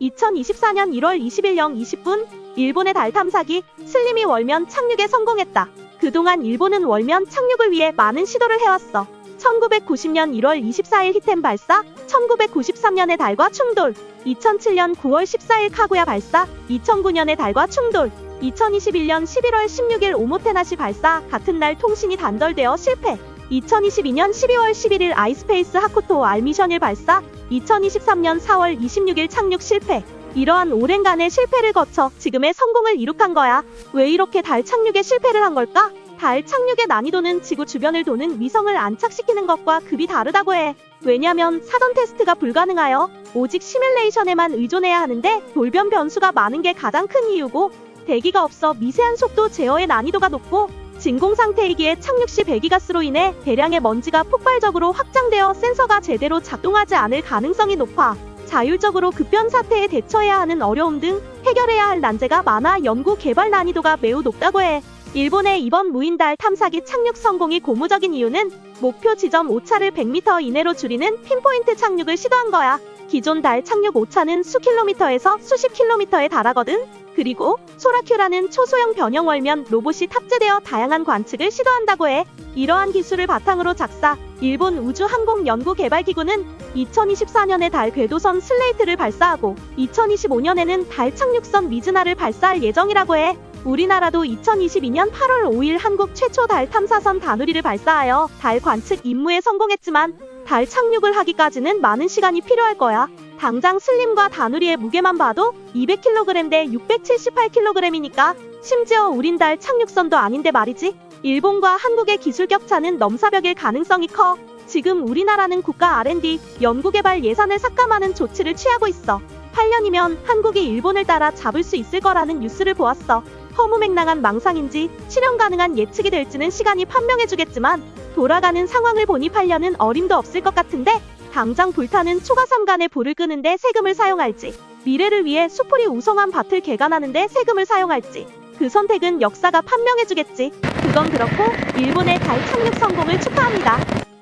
2024년 1월 20일 0 20분 일본의 달 탐사기 슬림이 월면 착륙에 성공했다. 그동안 일본은 월면 착륙을 위해 많은 시도를 해왔어. 1990년 1월 24일 히템 발사, 1993년의 달과 충돌, 2007년 9월 14일 카구야 발사, 2009년의 달과 충돌, 2021년 11월 16일 오모테나시 발사, 같은 날 통신이 단절되어 실패. 2022년 12월 11일 아이스페이스 하코토 알미션일 발사, 2023년 4월 26일 착륙 실패. 이러한 오랜간의 실패를 거쳐 지금의 성공을 이룩한 거야. 왜 이렇게 달 착륙에 실패를 한 걸까? 달 착륙의 난이도는 지구 주변을 도는 위성을 안착시키는 것과 급이 다르다고 해. 왜냐면 사전 테스트가 불가능하여 오직 시뮬레이션에만 의존해야 하는데 돌변 변수가 많은 게 가장 큰 이유고 대기가 없어 미세한 속도 제어의 난이도가 높고 진공 상태이기에 착륙 시 배기가스로 인해 대량의 먼지가 폭발적으로 확장되어 센서가 제대로 작동하지 않을 가능성이 높아 자율적으로 급변 사태에 대처해야 하는 어려움 등 해결해야 할 난제가 많아 연구 개발 난이도가 매우 높다고 해. 일본의 이번 무인달 탐사기 착륙 성공이 고무적인 이유는 목표 지점 오차를 100m 이내로 줄이는 핀포인트 착륙을 시도한 거야. 기존 달 착륙 오차는 수 킬로미터에서 수십 킬로미터에 달하거든. 그리고 소라큐라는 초소형 변형 월면 로봇이 탑재되어 다양한 관측을 시도한다고 해. 이러한 기술을 바탕으로 작사, 일본 우주항공연구개발기구는 2024년에 달 궤도선 슬레이트를 발사하고 2025년에는 달 착륙선 미즈나를 발사할 예정이라고 해. 우리나라도 2022년 8월 5일 한국 최초 달 탐사선 다누리를 발사하여 달 관측 임무에 성공했지만 달 착륙을 하기까지는 많은 시간이 필요할 거야. 당장 슬림과 다누리의 무게만 봐도 200kg 대 678kg이니까 심지어 우린 달 착륙선도 아닌데 말이지. 일본과 한국의 기술 격차는 넘사벽일 가능성이 커. 지금 우리나라는 국가 R&D 연구개발 예산을 삭감하는 조치를 취하고 있어. 8년이면 한국이 일본을 따라 잡을 수 있을 거라는 뉴스를 보았어. 허무맹랑한 망상인지 실현 가능한 예측이 될지는 시간이 판명해주겠지만 돌아가는 상황을 보니 8년은 어림도 없을 것 같은데 당장 불타는 초가 삼간에 불을 끄는데 세금을 사용할지 미래를 위해 수풀이 우성한 밭을 개간하는데 세금을 사용할지 그 선택은 역사가 판명해주겠지. 그건 그렇고 일본의 달 착륙 성공을 축하합니다.